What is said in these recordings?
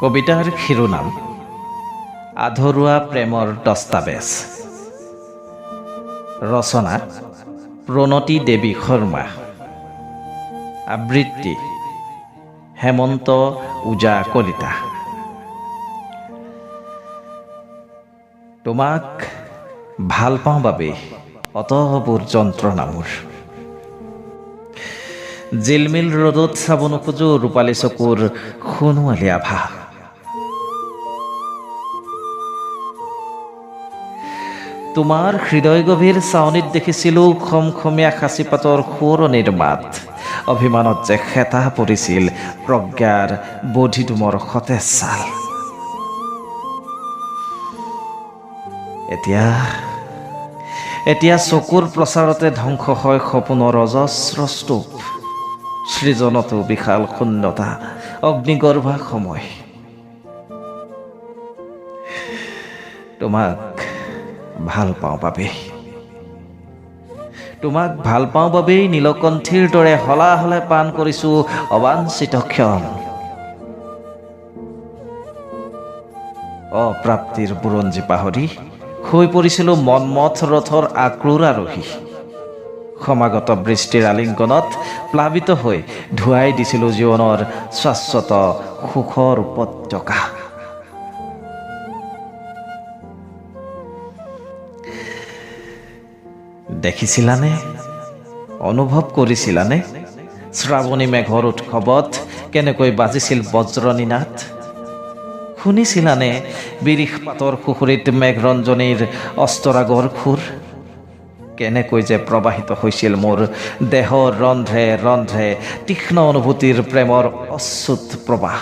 কবিতাৰ শিৰোনাম আধৰুৱা প্ৰেমৰ দস্তাবেজ। ৰচনা, প্ৰণতি দেৱী শৰ্মা। আবৃত্তি, হেমন্ত ওজা কলিতা। তোমাক ভালো পাওঁ বাবে অতবোৰ যন্ত্ৰণা মোৰ জিলমিল ৰ'দত চাব নোখোজো ৰূপালী চকুৰ সোণোৱালী আভা। তোমাৰ হৃদয় গভীৰ চাৱনিত দেখিছিলোঁ, খমখমীয়া সাঁচিপাতৰ সোঁৱৰণিৰ মাত অভিমানত যে খেতা পৰিছিল, প্ৰজ্ঞাৰ বধিতুমৰ সতেজ ছাল। এতিয়া এতিয়া চকুৰ প্ৰচাৰতে ধ্বংস হয় সপোনৰ অজস্ৰ স্তূপ। সৃজনতো বিশাল শূন্যতা অগ্নিগৰ্ভা সময় তোমাক ভালো পাওঁ বাবেই তোমাক ভালো পাওঁ বাবেই নীলকণ্ঠীৰ দৰে হলাহলে পাণ কৰিছোঁ অবাঞ্চিত ক্ষণ। অপ্ৰাপ্তিৰ বুৰঞ্জী পাহৰি হৈ পৰিছিলোঁ মন্মথ ৰথৰ আক্ৰোৰ আৰোহী। সমাগত বৃষ্টিৰ আলিংগনত প্লাৱিত হৈ ধুৱাই দিছিলোঁ জীৱনৰ শাশ্বত সুখৰ উপত্যকা। দেখিছিলানে? অনুভৱ কৰিছিলানে? শ্ৰাৱণী মেঘৰ উৎসৱত কেনেকৈ বাজিছিল বজ্ৰনীনাথ শুনিছিলানে বিৰিষ পাতৰ সুখুৰীত মেঘৰঞ্জনীৰ অস্তৰাগৰ খুৰ কেনেকৈ যে প্ৰবাহিত হৈছিল মোৰ দেহৰ ৰন্ধ্ৰে ৰন্ধ্ৰে তীক্ষ্ণ অনুভূতিৰ প্ৰেমৰ অচ্যুত প্ৰবাহ।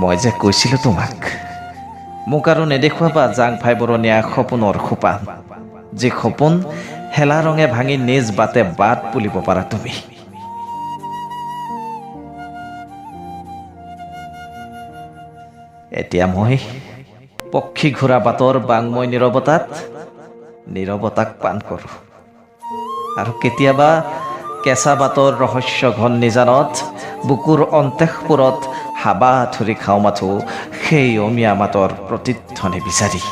মই যে কৈছিলোঁ তোমাক মোক আৰু নেদেখুৱাবা জাং ফাই বৰণীয়া সপোনৰ সোপান যি সপোন, হেলা ৰঙে ভাঙি নিজ বাটে বাট পুলিব পাৰা তুমি। এতিয়া মই পক্ষী ঘূৰা বাটৰ বাংময় নীৰৱতাত, নীৰৱতাক পাণ কৰোঁ। আৰু কেতিয়াবা কেঁচা বাটৰ ৰহস্য ঘন নিজানত, বুকুৰ অন্তেশপুৰত হাবা ধৰি খাওঁ মাথো সেই অমিয়া মাতৰ প্ৰতিধ্বনি বিচাৰি।